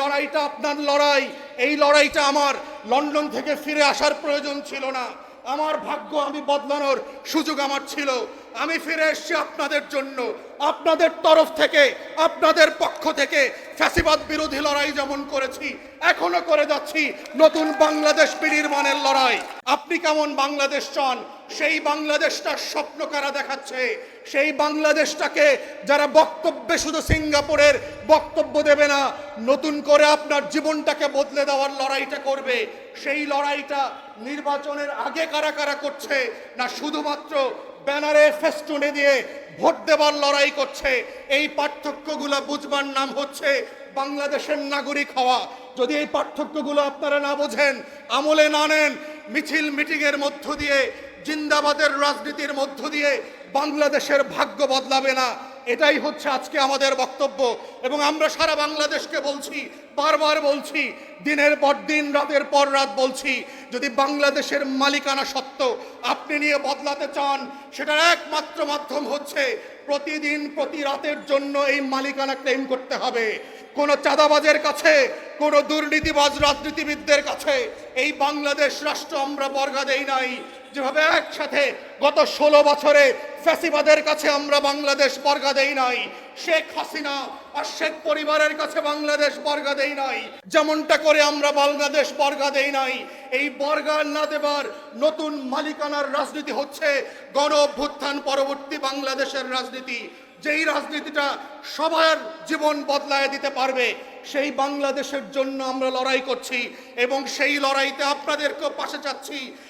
লড়াইটা আপনার লড়াই, এই লড়াইটা আমার। লন্ডন থেকে ফিরে আসার প্রয়োজন ছিল না। আমার ভাগ্য আমি বদলানোর সুযোগ আমার ছিল। আমি ফিরে এসেছি আপনাদের জন্য। আপনাদের তরফ থেকে, আপনাদের পক্ষ থেকে ফ্যাসিবাদ বিরোধী লড়াই যেমন করেছি, এখনও করে যাচ্ছি নতুন বাংলাদেশ বিনির্মাণের লড়াই। আপনি কেমন বাংলাদেশ চান? সেই বাংলাদেশটার স্বপ্ন কারা দেখাচ্ছে। সেই বাংলাদেশটাকে যারা বক্তব্যে শুধু সিঙ্গাপুরের বক্তব্য দেবে না, নতুন করে আপনার জীবনটাকে বদলে দেওয়ার লড়াইটা করবে। সেই লড়াইটা নির্বাচনের আগে কারা কারা করছে, না শুধুমাত্র ব্যানারে ফেস্টুনে দিয়ে ভোট দেবার লড়াই করছে, এই পার্থক্যগুলো বুঝবার নাম হচ্ছে বাংলাদেশের নাগরিক হওয়া। যদি এই পার্থক্যগুলো আপনারা না বোঝেন, আমলে না নেন, মিছিল মিটিংয়ের মধ্য দিয়ে জিন্দাবাদের রাজনীতির মধ্য দিয়ে বাংলাদেশের ভাগ্য বদলাবে না। এটাই হচ্ছে আজকে আমাদের বক্তব্য। এবং আমরা সারা বাংলাদেশকে বলছি, বারবার বলছি, দিনের পর দিন, রাতের পর রাত বলছি, যদি বাংলাদেশের মালিকানা সত্ত্ব আপনি নিয়ে বদলাতে চান, সেটার একমাত্র মাধ্যম হচ্ছে প্রতিদিন প্রতি রাতের জন্য এই মালিকানা ক্লেম করতে হবে। কোনো চাঁদাবাজের কাছে, কোন দুর্নীতিবাজ রাজনীতিবিদদের কাছে, এই বাংলাদেশ রাষ্ট্র আমরা বর্গা দেই নাই। যেভাবে একসাথে গত ষোলো বছরে ফ্যাসিবাদের কাছে আমরা বাংলাদেশ বর্গা দেই নাই শেখ হাসিনা আর শেখ পরিবারের কাছে বাংলাদেশ বর্গা দেই নাই। যেমনটা করে আমরা বাংলাদেশ বর্গা দেই নাই। এই বর্গা না দেবার নতুন মালিকানার রাজনীতি হচ্ছে গণ অভ্যুত্থান পরবর্তী বাংলাদেশের রাজনীতি। যেই রাজনীতিটা সবার জীবন বদলায় দিতে পারবে, সেই বাংলাদেশের জন্য আমরা লড়াই করছি এবং সেই লড়াইতে আপনাদেরকেও পাশে চাচ্ছি।